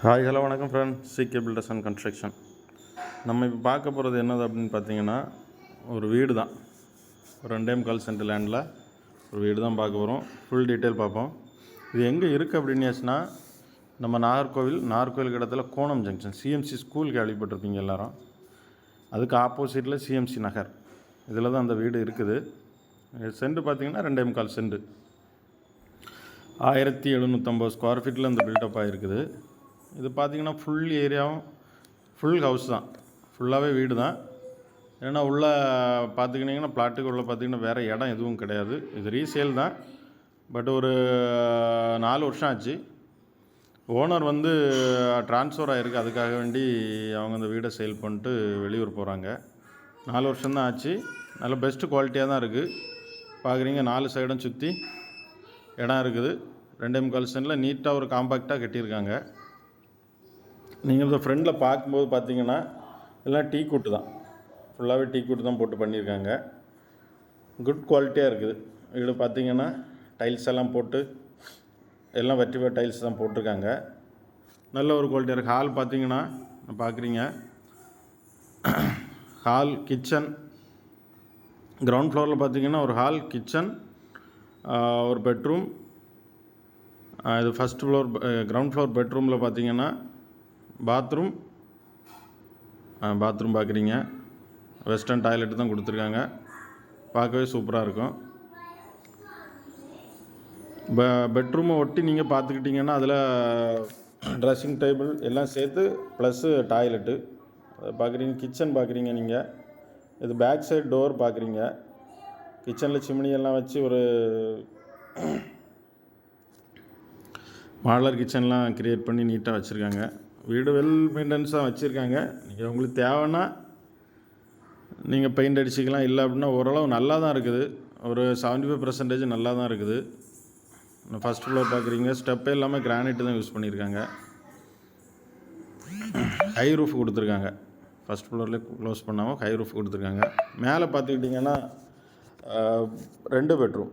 Hi hello வணக்கம் friend CK builders and construction நம்ம இப்போ பார்க்க போகிறது என்னது அப்படின்னு பார்த்தீங்கன்னா ஒரு வீடு தான் ஒரு ரெண்டேம் கால் சென்ட் லேண்டில் ஒரு வீடு தான் பார்க்க போகிறோம் ஃபுல் டீட்டெயில் பார்ப்போம். இது எங்கே இருக்குது அப்படின்னாச்சுன்னா நம்ம நாகர்கோவில் நாகர்கோவில் இடத்துல கோணம் ஜங்ஷன் சிஎம்சி ஸ்கூல் கேள்விப்பட்டிருப்பீங்க எல்லாரும். அதுக்கு ஆப்போசிட்டில் சிஎம்சி நகர். இதில் தான் அந்த வீடு இருக்குது. சென்ட் பார்த்தீங்கன்னா ரெண்டே முக்கால் சென்ட் ஆயிரத்தி எழுநூற்றம்பது ஸ்கொயர் ஃபீட்டில் இந்த பில்டப் ஆகிருக்குது இது பார்த்தீங்கன்னா ஃபுல் ஏரியாவும் ஃபுல் ஹவுஸ் தான். ஃபுல்லாகவே வீடு தான். ஏன்னா உள்ளே பார்த்துக்கிட்டிங்கன்னா பிளாட்டுக்கு உள்ள பார்த்திங்கன்னா வேறு இடம் எதுவும் கிடையாது. இது ரீசேல் தான். பட் ஒரு நாலு வருஷம் ஆச்சு. ஓனர் வந்து ட்ரான்ஸ்ஃபர் ஆகிருக்கு அதுக்காக வேண்டி அவங்க அந்த வீடை சேல் பண்ணிட்டு வெளியூர் போகிறாங்க நாலு வருஷம்தான் ஆச்சு. நல்ல பெஸ்ட்டு குவாலிட்டியாக தான் இருக்குது பார்க்குறீங்க நாலு சைடும் சுற்றி இடம் இருக்குது. ரெண்டே முக்கால் சென்டில் நீட்டாக ஒரு காம்பாக்டாக கட்டியிருக்காங்க. நீங்கள் இந்த ஃப்ரெண்டில் பார்க்கும்போது பார்த்தீங்கன்னா எல்லாம் டீ கூட்டு தான். ஃபுல்லாகவே டீ கூட்டு தான் போட்டு பண்ணியிருக்காங்க. குட் குவாலிட்டியாக இருக்குது. வீடு பார்த்தீங்கன்னா டைல்ஸ் எல்லாம் போட்டு எல்லாம் வெற்றி டைல்ஸ் தான் போட்டிருக்காங்க. நல்ல ஒரு குவாலிட்டியாக இருக்குது ஹால் பார்த்தீங்கன்னா பார்க்குறீங்க. ஹால் கிச்சன் கிரவுண்ட் ஃப்ளோரில் பார்த்தீங்கன்னா ஒரு ஹால் கிச்சன் ஒரு பெட்ரூம் இது ஃபஸ்ட் ஃப்ளோர் கிரவுண்ட் ஃப்ளோர் பெட்ரூமில் பார்த்தீங்கன்னா பாத்ரூம். பாத்ரூம் பார்க்குறீங்க வெஸ்டர்ன் டாய்லெட் தான் கொடுத்துருக்காங்க. பார்க்கவே சூப்பராக இருக்கும். ப பெட்ரூமை ஒட்டி நீங்கள் பார்த்துக்கிட்டிங்கன்னா அதில் ட்ரெஸ்ஸிங் டேபிள் எல்லாம் சேர்த்து ப்ளஸ்ஸு டாய்லெட்டு பார்க்குறீங்க கிச்சன் பார்க்குறீங்க நீங்கள் இது பேக் சைடு டோர் பார்க்குறீங்க கிச்சனில் சிம்னி எல்லாம் வச்சு ஒரு மாடலர் கிச்சன்லாம் க்ரியேட் பண்ணி நீட்டாக வச்சுருக்காங்க. வீடு வெல் மெயின்டெனன்ஸாக வச்சுருக்காங்க. நீங்கள் உங்களுக்கு தேவைன்னா நீங்கள் பெயிண்ட் அடிச்சிக்கலாம். இல்லை அப்படின்னா ஓரளவு நல்லா தான் இருக்குது. ஒரு செவன்ட்டி ஃபைவ் பர்சன்டேஜ் நல்லா தான் இருக்குது ஃபஸ்ட் ஃப்ளோர் பார்க்குறீங்க ஸ்டெப்பே இல்லாமல் கிரானைட்டு தான் யூஸ் பண்ணியிருக்காங்க. ஹை ரூஃப் கொடுத்துருக்காங்க. ஃபஸ்ட் ஃப்ளோர்லேயே க்ளோஸ் பண்ணாமல் ஹை ரூஃப் கொடுத்துருக்காங்க. மேலே பார்த்துக்கிட்டிங்கன்னா ரெண்டு பெட்ரூம்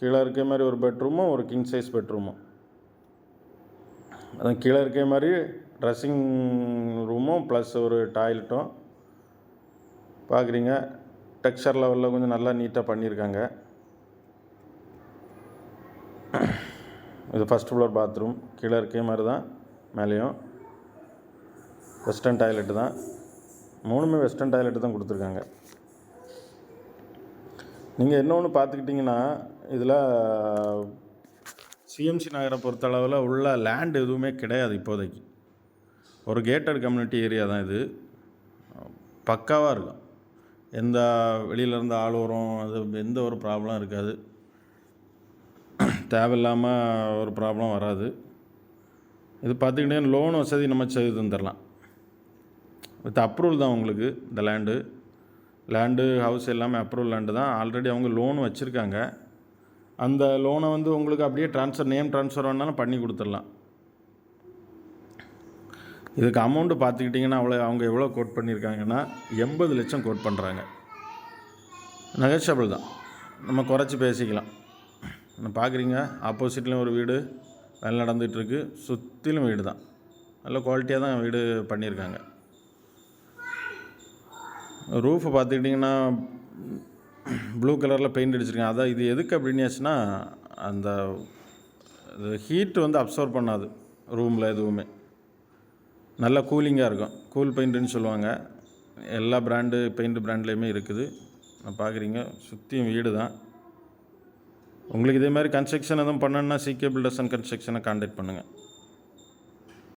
கீழே இருக்க மாதிரி ஒரு பெட்ரூமும் ஒரு கிங் சைஸ் பெட்ரூமும் அதுவும் கீழே இருக்க மாதிரி ட்ரெஸ்ஸிங் ரூமும் ப்ளஸ் ஒரு டாய்லெட்டும் பார்க்குறீங்க டெக்ஸ்சர் லெவலில் கொஞ்சம் நல்லா நீட்டாக பண்ணியிருக்காங்க இது ஃபஸ்ட் ஃப்ளோர் பாத்ரூம் கீழே இருக்க மாதிரி தான் மேலேயும் வெஸ்டர்ன் டாய்லெட்டு தான். மூணுமே வெஸ்டர்ன் டாய்லெட்டு தான் கொடுத்துருக்காங்க. நீங்கள் இன்னொன்று பார்த்துக்கிட்டிங்கன்னா இதில் சிஎம்சி நகரை பொறுத்தளவில் உள்ள லேண்ட் எதுவுமே கிடையாது இப்போதைக்கு. ஒரு கேட்டட் கம்யூனிட்டி ஏரியா தான் இது. பக்காவாக இருக்கும். எந்த வெளியிலேருந்து ஆள் வரும் அது எந்த ஒரு ப்ராப்ளம் இருக்காது. தேவையில்லாமல் ஒரு ப்ராப்ளம் வராது. இது பார்த்துக்கிட்டே லோன் வசதி நம்ம செய்து தந்துடலாம் வித் அப்ரூவல் தான் உங்களுக்கு இந்த லேண்டு லேண்டு ஹவுஸ் எல்லாமே அப்ரூவல் லேண்டு தான். ஆல்ரெடி அவங்க லோன் வச்சுருக்காங்க. அந்த லோனை வந்து உங்களுக்கு அப்படியே ட்ரான்ஸ்ஃபர் நேம் ட்ரான்ஸ்ஃபர் வேணாலும் பண்ணி கொடுத்துடலாம். இதுக்கு அமௌண்ட்டு பார்த்துக்கிட்டிங்கன்னா அவ்வளோ அவங்க எவ்வளோ கோட் பண்ணியிருக்காங்கன்னா எண்பது லட்சம் கோட் பண்ணுறாங்க நெகஷியபிள் தான். நம்ம குறைச்சி பேசிக்கலாம். பார்க்குறீங்க? ஆப்போசிட்லேயும் ஒரு வீடு வேலை நடந்துகிட்ருக்கு. சுற்றிலும் வீடு தான் நல்ல குவாலிட்டியாக தான் வீடு பண்ணியிருக்காங்க. ரூஃபை பார்த்துக்கிட்டிங்கன்னா ப்ளூ கலரில் பெயிண்ட் அடிச்சிருக்கேன் அதான் இது எதுக்கு அப்படின்னாச்சுன்னா அந்த ஹீட் வந்து அப்சர்வ் பண்ணாது. ரூமில் எதுவுமே. நல்ல கூலிங்காக இருக்கும். கூல் பெயிண்ட்டுன்னு சொல்லுவாங்க. எல்லா பிராண்டு பெயிண்ட் பிராண்ட்லேயுமே இருக்குது. நான் பார்க்குறீங்க. சுற்றியும் வீடு தான் உங்களுக்கு இதே மாதிரி கன்ஸ்ட்ரக்ஷன் எதுவும் பண்ணணுன்னா சிகே பில்டர்ஸ் அண்ட் கன்ஸ்ட்ரக்ஷனை காண்டாக்ட் பண்ணுங்கள்